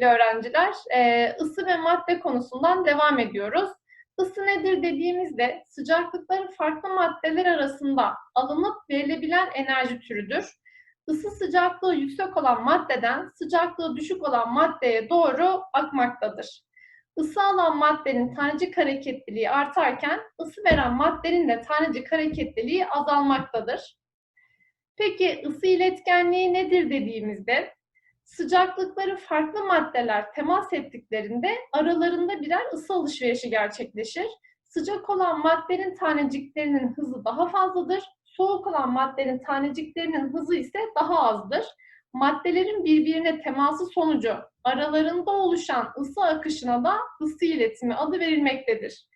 sevgili öğrenciler. Ee, ısı ve madde konusundan devam ediyoruz. Isı nedir dediğimizde sıcaklıkların farklı maddeler arasında alınıp verilebilen enerji türüdür. Isı sıcaklığı yüksek olan maddeden sıcaklığı düşük olan maddeye doğru akmaktadır. Isı alan maddenin tanecik hareketliliği artarken ısı veren maddenin de tanecik hareketliliği azalmaktadır. Peki ısı iletkenliği nedir dediğimizde sıcaklıkları farklı maddeler temas ettiklerinde aralarında birer ısı alışverişi gerçekleşir. Sıcak olan maddenin taneciklerinin hızı daha fazladır. Soğuk olan maddenin taneciklerinin hızı ise daha azdır. Maddelerin birbirine teması sonucu aralarında oluşan ısı akışına da ısı iletimi adı verilmektedir.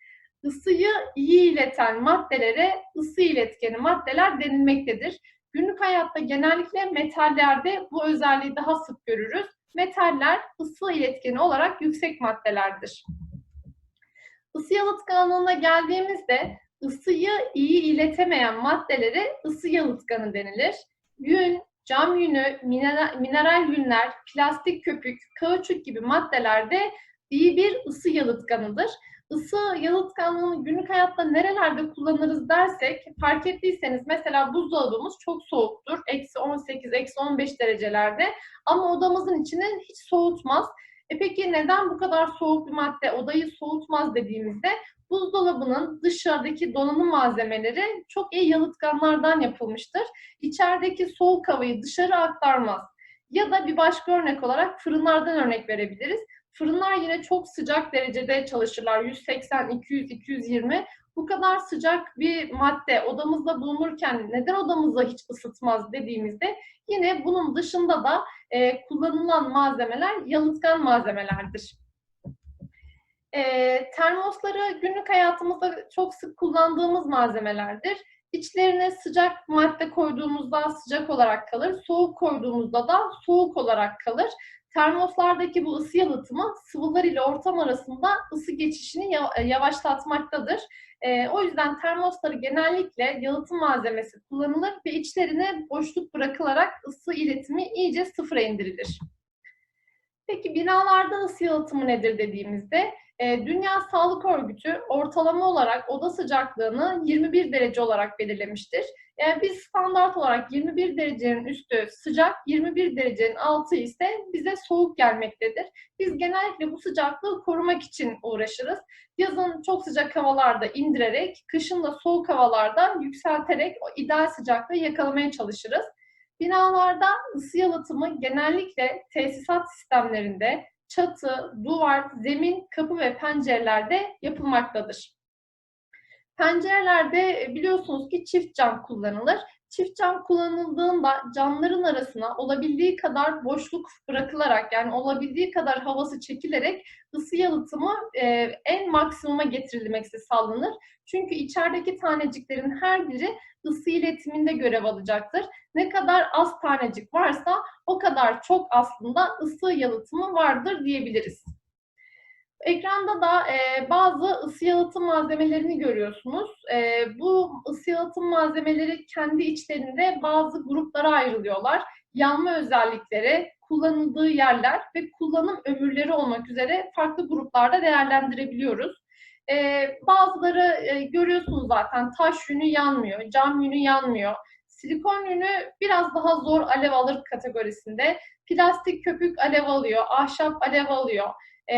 Isıyı iyi ileten maddelere ısı iletkeni maddeler denilmektedir. Günlük hayatta genellikle metallerde bu özelliği daha sık görürüz. Metaller ısı iletkeni olarak yüksek maddelerdir. Isı yalıtkanlığına geldiğimizde ısıyı iyi iletemeyen maddelere ısı yalıtkanı denilir. Yün, cam yünü, mineral, mineral yünler, plastik köpük, kauçuk gibi maddelerde iyi bir ısı yalıtkanıdır ısı yalıtkanlığını günlük hayatta nerelerde kullanırız dersek fark ettiyseniz mesela buzdolabımız çok soğuktur. Eksi 18, eksi 15 derecelerde ama odamızın içini hiç soğutmaz. E peki neden bu kadar soğuk bir madde odayı soğutmaz dediğimizde buzdolabının dışarıdaki donanım malzemeleri çok iyi yalıtkanlardan yapılmıştır. İçerideki soğuk havayı dışarı aktarmaz. Ya da bir başka örnek olarak fırınlardan örnek verebiliriz. Fırınlar yine çok sıcak derecede çalışırlar. 180, 200, 220. Bu kadar sıcak bir madde odamızda bulunurken neden odamızda hiç ısıtmaz dediğimizde yine bunun dışında da e, kullanılan malzemeler yalıtkan malzemelerdir. E, termosları günlük hayatımızda çok sık kullandığımız malzemelerdir. İçlerine sıcak madde koyduğumuzda sıcak olarak kalır, soğuk koyduğumuzda da soğuk olarak kalır. Termoslardaki bu ısı yalıtımı sıvılar ile ortam arasında ısı geçişini yavaşlatmaktadır. E, o yüzden termosları genellikle yalıtım malzemesi kullanılır ve içlerine boşluk bırakılarak ısı iletimi iyice sıfıra indirilir. Peki binalarda ısı yalıtımı nedir dediğimizde e, Dünya Sağlık Örgütü ortalama olarak oda sıcaklığını 21 derece olarak belirlemiştir. Yani biz standart olarak 21 derecenin üstü sıcak, 21 derecenin altı ise bize soğuk gelmektedir. Biz genellikle bu sıcaklığı korumak için uğraşırız. Yazın çok sıcak havalarda indirerek, kışın da soğuk havalarda yükselterek o ideal sıcaklığı yakalamaya çalışırız. Binalarda ısı yalıtımı genellikle tesisat sistemlerinde çatı, duvar, zemin, kapı ve pencerelerde yapılmaktadır. Pencerelerde e, biliyorsunuz ki çift cam kullanılır. Çift cam kullanıldığında camların arasına olabildiği kadar boşluk bırakılarak yani olabildiği kadar havası çekilerek ısı yalıtımı e, en maksimuma getirilmesi sağlanır. Çünkü içerideki taneciklerin her biri ısı iletiminde görev alacaktır. Ne kadar az tanecik varsa o kadar çok aslında ısı yalıtımı vardır diyebiliriz. Ekranda da e, bazı ısı yalıtım malzemelerini görüyorsunuz. E, bu ısı yalıtım malzemeleri kendi içlerinde bazı gruplara ayrılıyorlar. Yanma özellikleri, kullanıldığı yerler ve kullanım ömürleri olmak üzere farklı gruplarda değerlendirebiliyoruz. E, bazıları e, görüyorsunuz zaten taş yünü yanmıyor, cam yünü yanmıyor. Silikon yünü biraz daha zor alev alır kategorisinde. Plastik köpük alev alıyor, ahşap alev alıyor. E,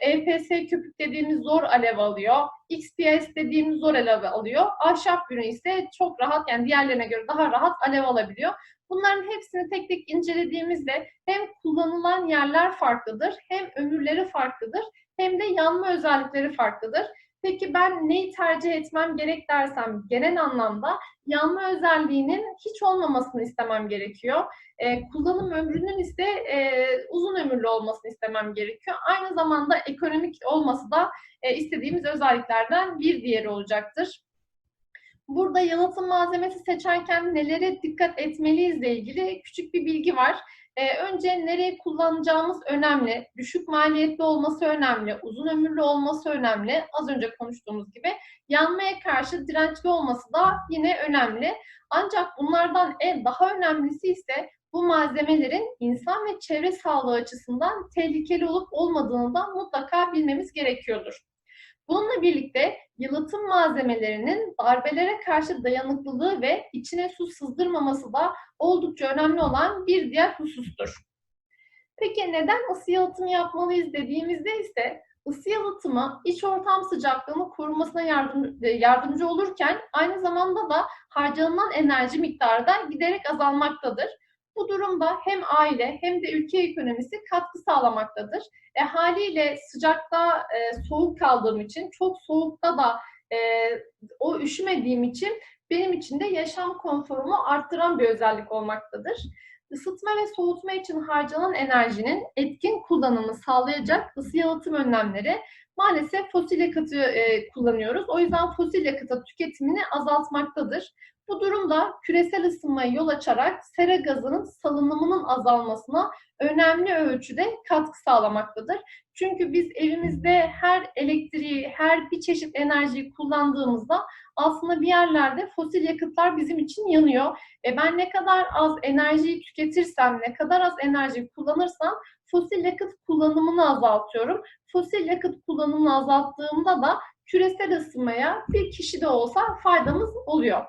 EPS köpük dediğimiz zor alev alıyor. XPS dediğimiz zor alev alıyor. Ahşap yünü ise çok rahat yani diğerlerine göre daha rahat alev alabiliyor. Bunların hepsini tek tek incelediğimizde hem kullanılan yerler farklıdır, hem ömürleri farklıdır, hem de yanma özellikleri farklıdır. Peki ben neyi tercih etmem gerek dersem genel anlamda yanma özelliğinin hiç olmamasını istemem gerekiyor. E, kullanım ömrünün ise e, uzun ömürlü olmasını istemem gerekiyor. Aynı zamanda ekonomik olması da e, istediğimiz özelliklerden bir diğeri olacaktır. Burada yalıtım malzemesi seçerken nelere dikkat etmeliyizle ilgili küçük bir bilgi var. Ee, önce nereye kullanacağımız önemli. Düşük maliyetli olması önemli. Uzun ömürlü olması önemli. Az önce konuştuğumuz gibi. Yanmaya karşı dirençli olması da yine önemli. Ancak bunlardan en daha önemlisi ise bu malzemelerin insan ve çevre sağlığı açısından tehlikeli olup olmadığını da mutlaka bilmemiz gerekiyordur. Bununla birlikte yalıtım malzemelerinin darbelere karşı dayanıklılığı ve içine su sızdırmaması da oldukça önemli olan bir diğer husustur. Peki neden ısı yalıtımı yapmalıyız dediğimizde ise ısı yalıtımı iç ortam sıcaklığını korumasına yardım, yardımcı olurken aynı zamanda da harcanan enerji miktarı da giderek azalmaktadır. Bu durumda hem aile hem de ülke ekonomisi katkı sağlamaktadır. E, haliyle sıcakta e, soğuk kaldığım için, çok soğukta da e, o üşümediğim için benim için de yaşam konforumu arttıran bir özellik olmaktadır. Isıtma ve soğutma için harcanan enerjinin etkin kullanımı sağlayacak ısı yalıtım önlemleri maalesef fosil yakıtı e, kullanıyoruz. O yüzden fosil yakıtı tüketimini azaltmaktadır. Bu durumda küresel ısınmaya yol açarak sera gazının salınımının azalmasına önemli ölçüde katkı sağlamaktadır. Çünkü biz evimizde her elektriği, her bir çeşit enerjiyi kullandığımızda aslında bir yerlerde fosil yakıtlar bizim için yanıyor. E ben ne kadar az enerjiyi tüketirsem, ne kadar az enerji kullanırsam fosil yakıt kullanımını azaltıyorum. Fosil yakıt kullanımını azalttığımda da küresel ısınmaya bir kişi de olsa faydamız oluyor.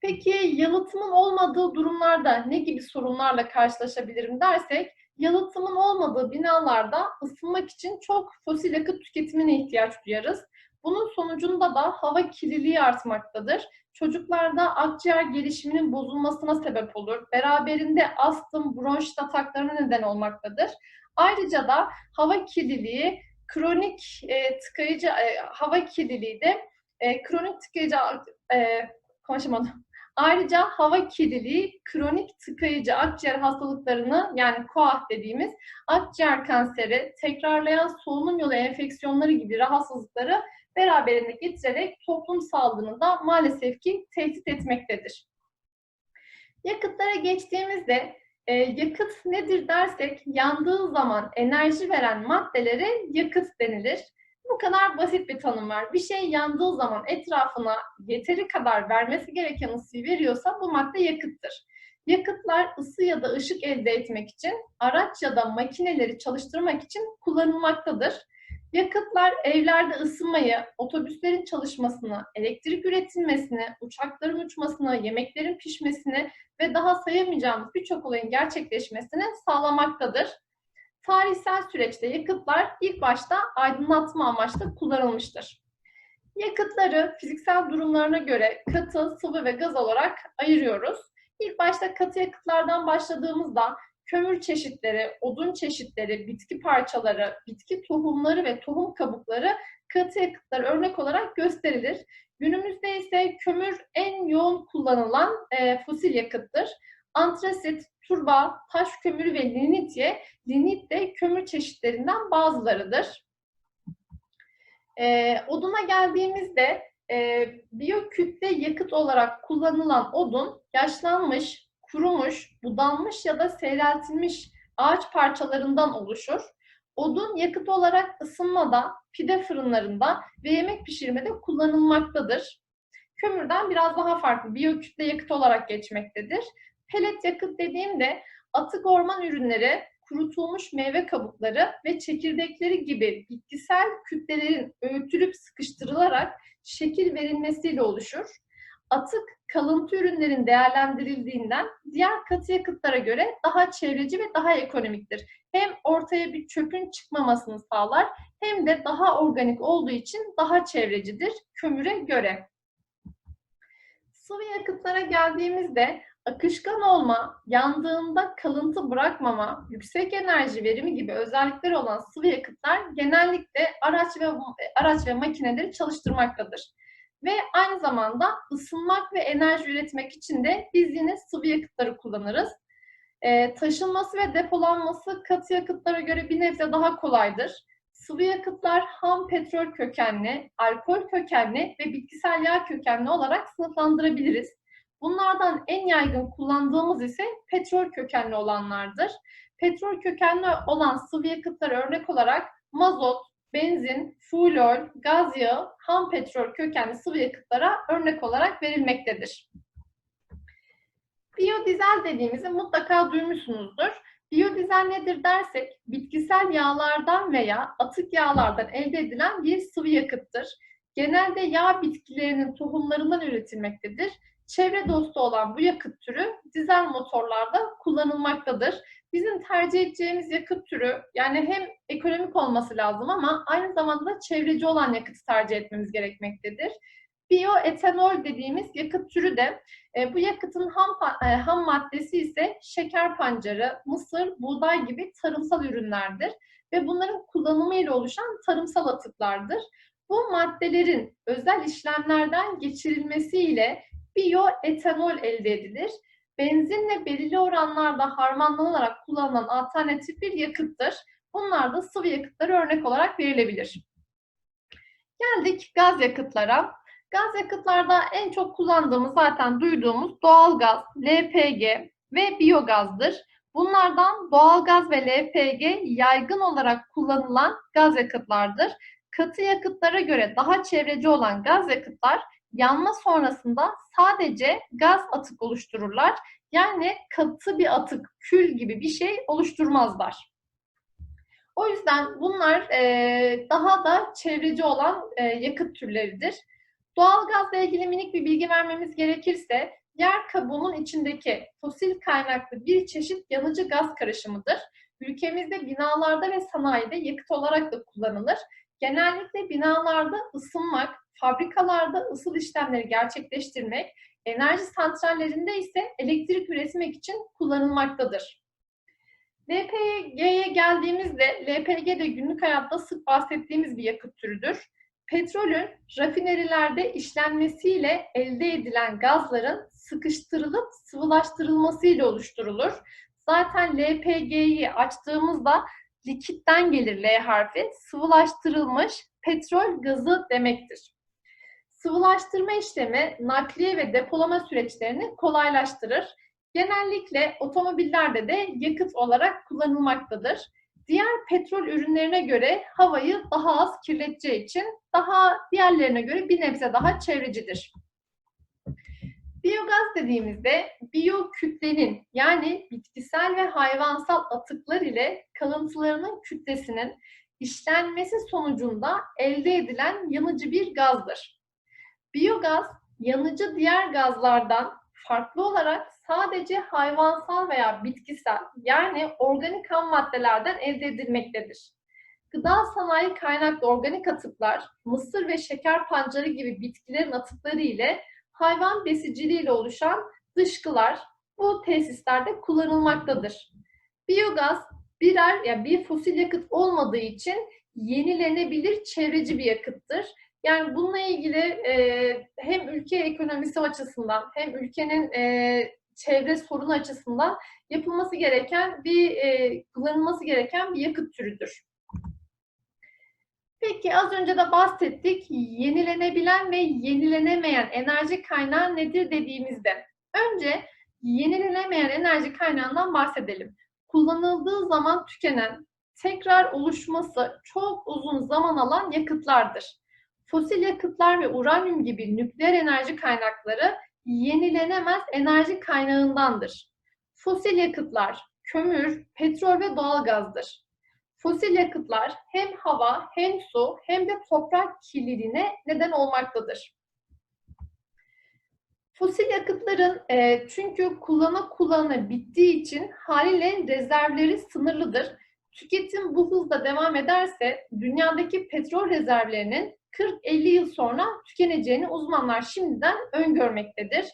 Peki yalıtımın olmadığı durumlarda ne gibi sorunlarla karşılaşabilirim dersek, yalıtımın olmadığı binalarda ısınmak için çok fosil yakıt tüketimine ihtiyaç duyarız. Bunun sonucunda da hava kirliliği artmaktadır. Çocuklarda akciğer gelişiminin bozulmasına sebep olur. Beraberinde astım, bronşit ataklarına neden olmaktadır. Ayrıca da hava kirliliği, kronik e, tıkayıcı e, hava kirliliği de e, kronik tıkayıcı e, konuşamadım. Ayrıca hava kirliliği kronik tıkayıcı akciğer hastalıklarını yani KOAH dediğimiz akciğer kanseri, tekrarlayan solunum yolu enfeksiyonları gibi rahatsızlıkları beraberinde getirerek toplum sağlığını da maalesef ki tehdit etmektedir. Yakıtlara geçtiğimizde e, yakıt nedir dersek yandığı zaman enerji veren maddelere yakıt denilir. Bu kadar basit bir tanım var. Bir şey yandığı zaman etrafına yeteri kadar vermesi gereken ısıyı veriyorsa bu madde yakıttır. Yakıtlar ısı ya da ışık elde etmek için, araç ya da makineleri çalıştırmak için kullanılmaktadır. Yakıtlar evlerde ısınmayı, otobüslerin çalışmasını, elektrik üretilmesini, uçakların uçmasını, yemeklerin pişmesini ve daha sayamayacağımız birçok olayın gerçekleşmesini sağlamaktadır. Tarihsel süreçte yakıtlar ilk başta aydınlatma amaçlı kullanılmıştır. Yakıtları fiziksel durumlarına göre katı, sıvı ve gaz olarak ayırıyoruz. İlk başta katı yakıtlardan başladığımızda kömür çeşitleri, odun çeşitleri, bitki parçaları, bitki tohumları ve tohum kabukları katı yakıtlar örnek olarak gösterilir. Günümüzde ise kömür en yoğun kullanılan e, fosil yakıttır. Antrasit, turba, taş kömürü ve linitye, linit de kömür çeşitlerinden bazılarıdır. E, oduna geldiğimizde e, biyokütle yakıt olarak kullanılan odun yaşlanmış, kurumuş, budanmış ya da seyreltilmiş ağaç parçalarından oluşur. Odun yakıt olarak ısınmada, pide fırınlarında ve yemek pişirmede kullanılmaktadır. Kömürden biraz daha farklı biyokütle yakıt olarak geçmektedir. Pelet yakıt dediğimde atık orman ürünleri, kurutulmuş meyve kabukları ve çekirdekleri gibi bitkisel kütlelerin öğütülüp sıkıştırılarak şekil verilmesiyle oluşur. Atık kalıntı ürünlerin değerlendirildiğinden diğer katı yakıtlara göre daha çevreci ve daha ekonomiktir. Hem ortaya bir çöpün çıkmamasını sağlar hem de daha organik olduğu için daha çevrecidir kömüre göre. Sıvı yakıtlara geldiğimizde akışkan olma, yandığında kalıntı bırakmama, yüksek enerji verimi gibi özellikleri olan sıvı yakıtlar genellikle araç ve araç ve makineleri çalıştırmaktadır. Ve aynı zamanda ısınmak ve enerji üretmek için de biz yine sıvı yakıtları kullanırız. E, taşınması ve depolanması katı yakıtlara göre bir nebze daha kolaydır. Sıvı yakıtlar ham petrol kökenli, alkol kökenli ve bitkisel yağ kökenli olarak sınıflandırabiliriz. Bunlardan en yaygın kullandığımız ise petrol kökenli olanlardır. Petrol kökenli olan sıvı yakıtlar örnek olarak mazot, benzin, fuel oil, gaz yağı, ham petrol kökenli sıvı yakıtlara örnek olarak verilmektedir. Biyodizel dediğimizi mutlaka duymuşsunuzdur. Biyodizel nedir dersek, bitkisel yağlardan veya atık yağlardan elde edilen bir sıvı yakıttır. Genelde yağ bitkilerinin tohumlarından üretilmektedir. Çevre dostu olan bu yakıt türü dizel motorlarda kullanılmaktadır. Bizim tercih edeceğimiz yakıt türü yani hem ekonomik olması lazım ama aynı zamanda da çevreci olan yakıtı tercih etmemiz gerekmektedir. Bioetanol dediğimiz yakıt türü de e, bu yakıtın ham, e, ham maddesi ise şeker pancarı, mısır, buğday gibi tarımsal ürünlerdir ve bunların kullanımıyla oluşan tarımsal atıklardır. Bu maddelerin özel işlemlerden geçirilmesiyle bioetanol elde edilir. Benzinle belirli oranlarda harmanlanarak kullanılan alternatif bir yakıttır. Bunlar da sıvı yakıtları örnek olarak verilebilir. Geldik gaz yakıtlara. Gaz yakıtlarda en çok kullandığımız zaten duyduğumuz doğalgaz, LPG ve biyogazdır. Bunlardan doğalgaz ve LPG yaygın olarak kullanılan gaz yakıtlardır. Katı yakıtlara göre daha çevreci olan gaz yakıtlar yanma sonrasında sadece gaz atık oluştururlar. Yani katı bir atık, kül gibi bir şey oluşturmazlar. O yüzden bunlar e, daha da çevreci olan e, yakıt türleridir. Doğalgazla ilgili minik bir bilgi vermemiz gerekirse, yer kabuğunun içindeki fosil kaynaklı bir çeşit yanıcı gaz karışımıdır. Ülkemizde binalarda ve sanayide yakıt olarak da kullanılır. Genellikle binalarda ısınmak, fabrikalarda ısıl işlemleri gerçekleştirmek, enerji santrallerinde ise elektrik üretmek için kullanılmaktadır. LPG'ye geldiğimizde, LPG de günlük hayatta sık bahsettiğimiz bir yakıt türüdür. Petrolün rafinerilerde işlenmesiyle elde edilen gazların sıkıştırılıp sıvılaştırılmasıyla oluşturulur. Zaten LPG'yi açtığımızda likitten gelir L harfi, sıvılaştırılmış petrol gazı demektir. Sıvılaştırma işlemi nakliye ve depolama süreçlerini kolaylaştırır. Genellikle otomobillerde de yakıt olarak kullanılmaktadır. Diğer petrol ürünlerine göre havayı daha az kirleteceği için daha diğerlerine göre bir nebze daha çevrecidir. Biyogaz dediğimizde biyo kütlenin yani bitkisel ve hayvansal atıklar ile kalıntılarının kütlesinin işlenmesi sonucunda elde edilen yanıcı bir gazdır. Biyogaz yanıcı diğer gazlardan farklı olarak sadece hayvansal veya bitkisel yani organik ham maddelerden elde edilmektedir. Gıda sanayi kaynaklı organik atıklar, mısır ve şeker pancarı gibi bitkilerin atıkları ile hayvan besiciliği ile oluşan dışkılar bu tesislerde kullanılmaktadır. Biyogaz birer yani bir fosil yakıt olmadığı için yenilenebilir çevreci bir yakıttır. Yani bununla ilgili e, hem ülke ekonomisi açısından hem ülkenin e, çevre sorunu açısından yapılması gereken bir e, kullanılması gereken bir yakıt türüdür. Peki az önce de bahsettik. Yenilenebilen ve yenilenemeyen enerji kaynağı nedir dediğimizde önce yenilenemeyen enerji kaynağından bahsedelim. Kullanıldığı zaman tükenen, tekrar oluşması çok uzun zaman alan yakıtlardır. Fosil yakıtlar ve uranyum gibi nükleer enerji kaynakları yenilenemez enerji kaynağındandır. Fosil yakıtlar kömür, petrol ve doğalgazdır. Fosil yakıtlar hem hava, hem su, hem de toprak kirliliğine neden olmaktadır. Fosil yakıtların e, çünkü kullana kullana bittiği için haliyle rezervleri sınırlıdır. Tüketim bu hızla devam ederse dünyadaki petrol rezervlerinin 40-50 yıl sonra tükeneceğini uzmanlar şimdiden öngörmektedir.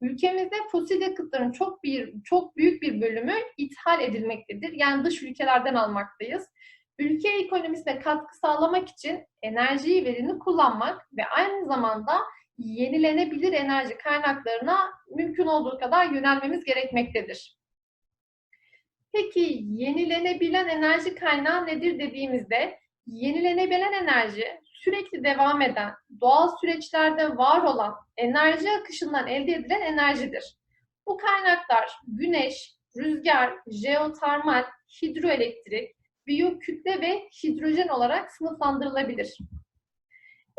Ülkemizde fosil yakıtların çok bir çok büyük bir bölümü ithal edilmektedir. Yani dış ülkelerden almaktayız. Ülke ekonomisine katkı sağlamak için enerjiyi verimli kullanmak ve aynı zamanda yenilenebilir enerji kaynaklarına mümkün olduğu kadar yönelmemiz gerekmektedir. Peki yenilenebilen enerji kaynağı nedir dediğimizde yenilenebilen enerji sürekli devam eden, doğal süreçlerde var olan enerji akışından elde edilen enerjidir. Bu kaynaklar güneş, rüzgar, jeotermal, hidroelektrik, biyokütle ve hidrojen olarak sınıflandırılabilir.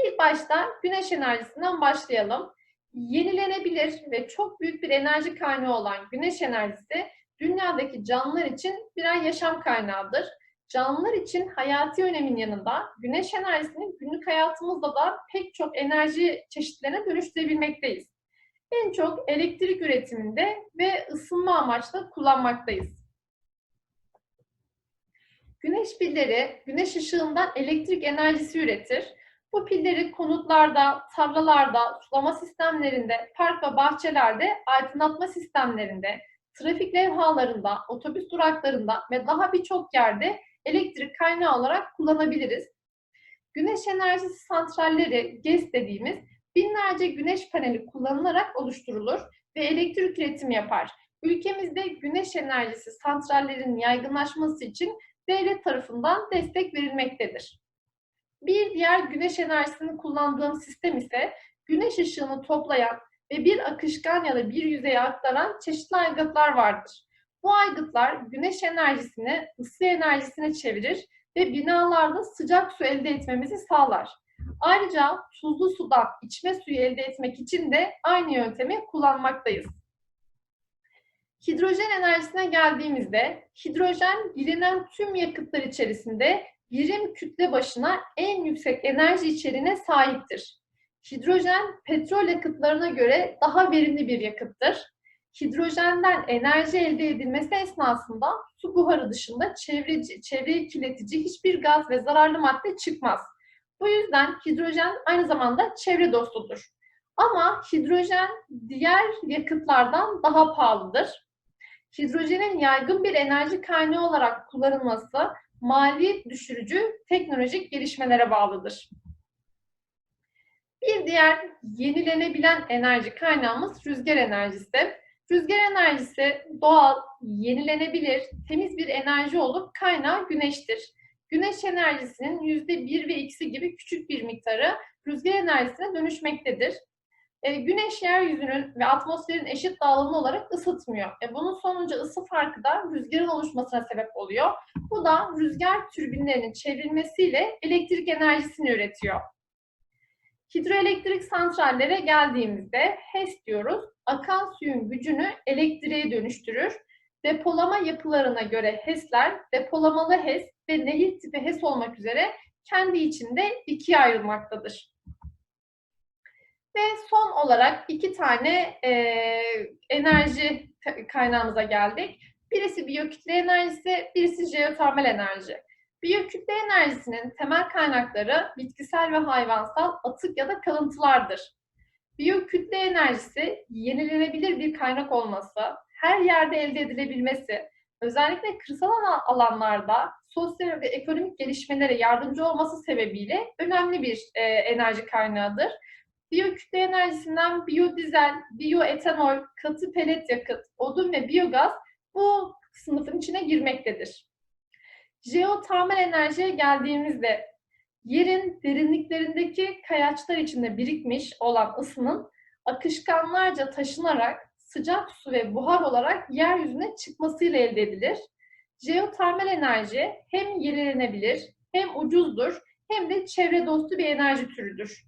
İlk başta güneş enerjisinden başlayalım. Yenilenebilir ve çok büyük bir enerji kaynağı olan güneş enerjisi dünyadaki canlılar için birer yaşam kaynağıdır. Canlılar için hayati önemin yanında güneş enerjisini günlük hayatımızda da pek çok enerji çeşitlerine dönüştürebilmekteyiz. En çok elektrik üretiminde ve ısınma amaçlı kullanmaktayız. Güneş pilleri güneş ışığından elektrik enerjisi üretir. Bu pilleri konutlarda, tarlalarda, sulama sistemlerinde, park ve bahçelerde, aydınlatma sistemlerinde, trafik levhalarında, otobüs duraklarında ve daha birçok yerde elektrik kaynağı olarak kullanabiliriz. Güneş enerjisi santralleri, GES dediğimiz binlerce güneş paneli kullanılarak oluşturulur ve elektrik üretimi yapar. Ülkemizde güneş enerjisi santrallerinin yaygınlaşması için devlet tarafından destek verilmektedir. Bir diğer güneş enerjisini kullandığım sistem ise güneş ışığını toplayan ve bir akışkan ya da bir yüzeye aktaran çeşitli aygıtlar vardır. Bu aygıtlar güneş enerjisini ısı enerjisine çevirir ve binalarda sıcak su elde etmemizi sağlar. Ayrıca tuzlu sudan içme suyu elde etmek için de aynı yöntemi kullanmaktayız. Hidrojen enerjisine geldiğimizde hidrojen bilinen tüm yakıtlar içerisinde birim kütle başına en yüksek enerji içeriğine sahiptir. Hidrojen petrol yakıtlarına göre daha verimli bir yakıttır. Hidrojenden enerji elde edilmesi esnasında su buharı dışında çevreci, çevreyi kirletici hiçbir gaz ve zararlı madde çıkmaz. Bu yüzden hidrojen aynı zamanda çevre dostudur. Ama hidrojen diğer yakıtlardan daha pahalıdır. Hidrojenin yaygın bir enerji kaynağı olarak kullanılması maliyet düşürücü teknolojik gelişmelere bağlıdır. Bir diğer yenilenebilen enerji kaynağımız rüzgar enerjisi. Rüzgar enerjisi doğal, yenilenebilir, temiz bir enerji olup kaynağı güneştir. Güneş enerjisinin yüzde bir ve ikisi gibi küçük bir miktarı rüzgar enerjisine dönüşmektedir. E, güneş yeryüzünün ve atmosferin eşit dağılımı olarak ısıtmıyor. E, bunun sonucu ısı farkı da rüzgarın oluşmasına sebep oluyor. Bu da rüzgar türbinlerinin çevrilmesiyle elektrik enerjisini üretiyor. Hidroelektrik santrallere geldiğimizde HES diyoruz. Akan suyun gücünü elektriğe dönüştürür. Depolama yapılarına göre HES'ler depolamalı HES ve nehir tipi HES olmak üzere kendi içinde ikiye ayrılmaktadır. Ve son olarak iki tane e, enerji kaynağımıza geldik. Birisi biyokütle enerjisi, birisi jeotermal enerji. Biyokütle enerjisinin temel kaynakları bitkisel ve hayvansal atık ya da kalıntılardır. Biyokütle enerjisi yenilenebilir bir kaynak olması, her yerde elde edilebilmesi, özellikle kırsal alanlarda sosyal ve ekonomik gelişmelere yardımcı olması sebebiyle önemli bir e, enerji kaynağıdır. Biyokütle enerjisinden biyodizel, biyoetanol, katı pelet yakıt, odun ve biyogaz bu sınıfın içine girmektedir. Jeotermal enerjiye geldiğimizde yerin derinliklerindeki kayaçlar içinde birikmiş olan ısının akışkanlarca taşınarak sıcak su ve buhar olarak yeryüzüne çıkmasıyla elde edilir. Jeotermal enerji hem yenilenebilir, hem ucuzdur, hem de çevre dostu bir enerji türüdür.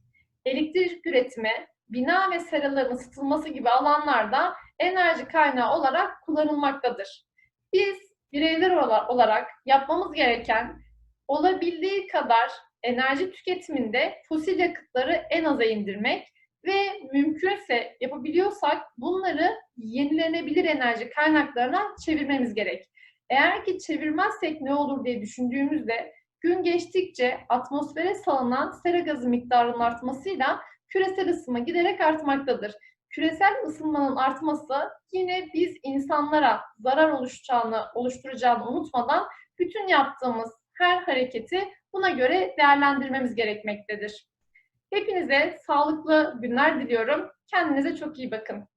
Elektrik üretimi, bina ve seraların ısıtılması gibi alanlarda enerji kaynağı olarak kullanılmaktadır. Biz bireyler olarak yapmamız gereken olabildiği kadar enerji tüketiminde fosil yakıtları en aza indirmek ve mümkünse yapabiliyorsak bunları yenilenebilir enerji kaynaklarına çevirmemiz gerek. Eğer ki çevirmezsek ne olur diye düşündüğümüzde gün geçtikçe atmosfere salınan sera gazı miktarının artmasıyla küresel ısınma giderek artmaktadır. Küresel ısınmanın artması yine biz insanlara zarar oluşacağını, oluşturacağını unutmadan bütün yaptığımız her hareketi buna göre değerlendirmemiz gerekmektedir. Hepinize sağlıklı günler diliyorum. Kendinize çok iyi bakın.